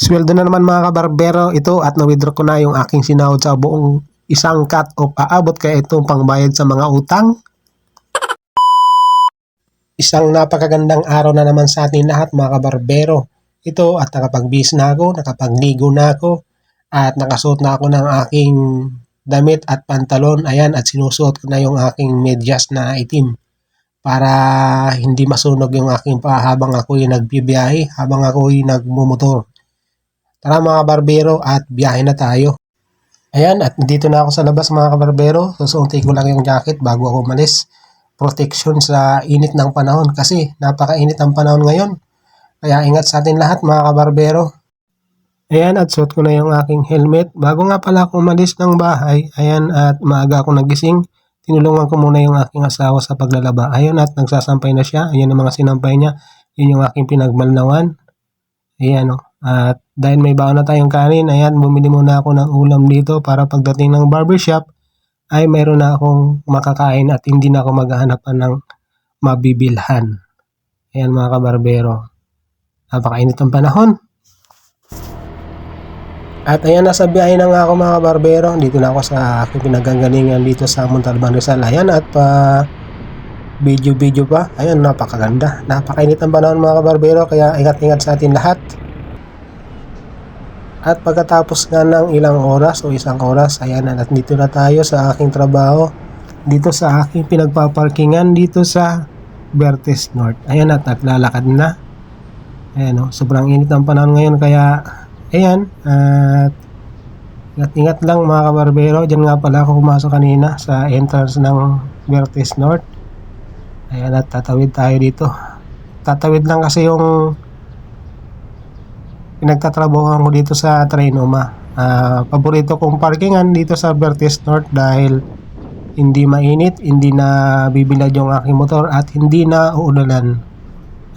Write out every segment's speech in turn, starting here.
Sweldo na naman mga kabarbero ito at na-withdraw ko na yung aking sinahod sa buong isang cut off aabot kaya itong pangbayad sa mga utang. Isang napakagandang araw na naman sa atin lahat mga kabarbero. Ito at nakapagbis na ako, nakapagligo na ako at nakasuot na ako ng aking damit at pantalon. Ayan at sinusuot ko na yung aking medyas na itim para hindi masunog yung aking paa habang ako'y nagbibiyahe, habang ako'y nagmumotor. Tara mga barbero at biyahe na tayo. Ayan, at dito na ako sa labas mga kabarbero. Susunti ko lang yung jacket bago ako umalis. Protection sa init ng panahon kasi napakainit ang panahon ngayon. Kaya ingat sa atin lahat mga kabarbero. Ayan, at suot ko na yung aking helmet. Bago nga pala ako umalis ng bahay, ayan, at maaga ako nagising. Tinulungan ko muna yung aking asawa sa paglalaba. Ayan, at nagsasampay na siya. Ayan ang mga sinampay niya. Yun yung aking pinagmalnawan. Ayan, o. At dahil may baon na tayong kanin, ayan, bumili muna ako ng ulam dito para pagdating ng barbershop, ay mayroon na akong makakain at hindi na ako maghahanapan ng mabibilhan. Ayan mga kabarbero. Napakainit ang panahon. At ayan, nasa biyahe na nga ako mga kabarbero. Dito na ako sa aking pinagagalingan dito sa Montalban Rizal. Ayan, at pa video-video pa. Ayan, napakaganda. Napakainit ang panahon mga kabarbero. Kaya ingat-ingat sa atin lahat. At pagkatapos nga ng ilang oras o isang oras, ayan na, at dito na tayo sa aking trabaho. Dito sa aking pinagpaparkingan dito sa Bertes North. Ayan at naglalakad na. Ayan o, sobrang init ang panahon ngayon kaya ayan at ingat-ingat lang mga kabarbero. Diyan nga pala ako pumasok kanina sa entrance ng Bertes North. Ayan at tatawid tayo dito. Tatawid lang kasi yung pinagtatrabaho ko dito sa Trinoma. Ah, paborito kong parkingan dito sa Bertes North dahil hindi mainit, hindi na bibilad yung aking motor at hindi na uulan.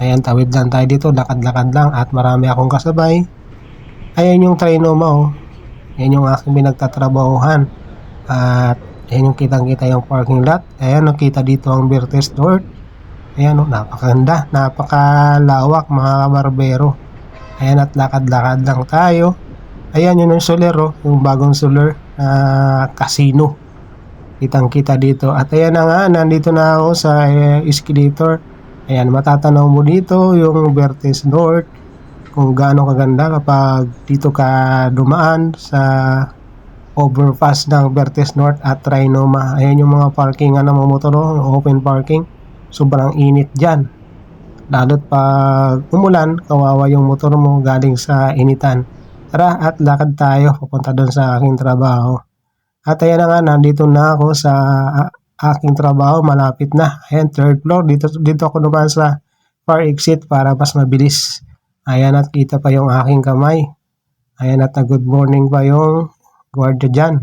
Ayan, tawid lang tayo dito, lakad-lakad lang at marami akong kasabay. Ayan yung Trinoma oh. Ayan yung aking pinagtatrabahuhan. At ayan yung kitang-kita yung parking lot. Ayan, nakita dito ang Bertes North. Ayan oh, napakaganda, napakalawak mga kabarbero. Ayan at lakad-lakad lang tayo. Ayan yun yung solar oh, yung bagong solar na casino. Kitang kita dito. At ayan na nga, nandito na ako sa eh, escalator. Ayan, matatanaw mo dito yung Vertes North kung gaano kaganda kapag dito ka dumaan sa overpass ng Vertes North at Trinoma. Ayan yung mga parkingan ng mga motor, oh, open parking. Sobrang init dyan. Lalo't pag umulan, kawawa yung motor mo galing sa initan. Tara at lakad tayo papunta doon sa aking trabaho. At ayan na nga, nandito na ako sa aking trabaho, malapit na. Ayan, third floor. Dito, dito ako naman sa far exit para mas mabilis. Ayan at kita pa yung aking kamay. Ayan at na good morning pa yung gwardiya dyan.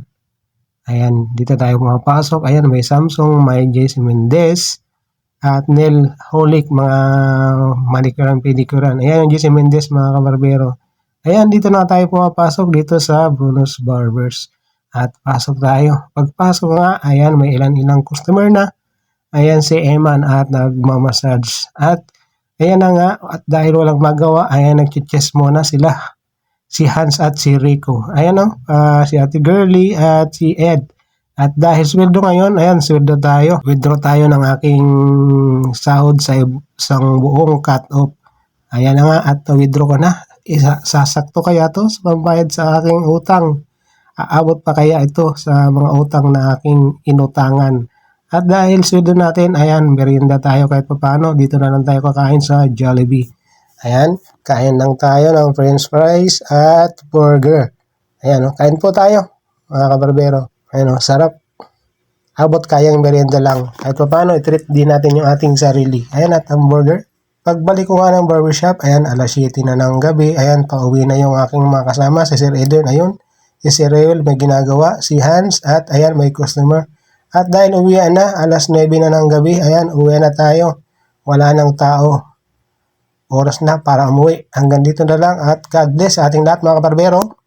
Ayan, dito tayo pumapasok. Ayan, may Samsung, may JC Mendez, at Nel Holic, mga manikuran, pedikuran. Ayan yung JC Mendez, mga kabarbero. Ayan, dito na tayo pumapasok dito sa Bruno's Barbers. At pasok tayo. Pagpasok nga, ayan, may ilan-ilang customer na. Ayan si Eman at nagmamassage. At ayan na nga, at dahil walang magawa, ayan, nag-chess muna sila. Si Hans at si Rico. Ayan o, ah, si Ate Girly at si Ed. At dahil sweldo ngayon, ayan, sweldo tayo. Withdraw tayo ng aking sahod sa isang buong cut-off. Ayan na nga, at withdraw ko na. Isa, sasakto kaya to sa pambayad sa aking utang. Aabot pa kaya ito sa mga utang na aking inutangan. At dahil sweldo natin, ayan, merienda tayo kahit paano. Dito na lang tayo kakain sa Jollibee. Ayan, kain lang tayo ng french fries at burger. Ayan, oh, kain po tayo, mga kabarbero. Ayan, oh, sarap. Abot kayang merienda lang. Kahit pa paano, i-treat din natin yung ating sarili. Ayan, at ang burger. Pagbalik ko nga ng barbershop, ayan, alas 7 na ng gabi. Ayan, pauwi na yung aking mga kasama. Si Sir Eden, ayun. Si Sir Rael, may ginagawa. Si Hans, at ayan, may customer. At dahil uwian na, alas 9 na ng gabi, ayan, uwi na tayo. Wala nang tao oras na para umuwi. Hanggang dito na lang at God bless sa ating lahat mga kabarbero.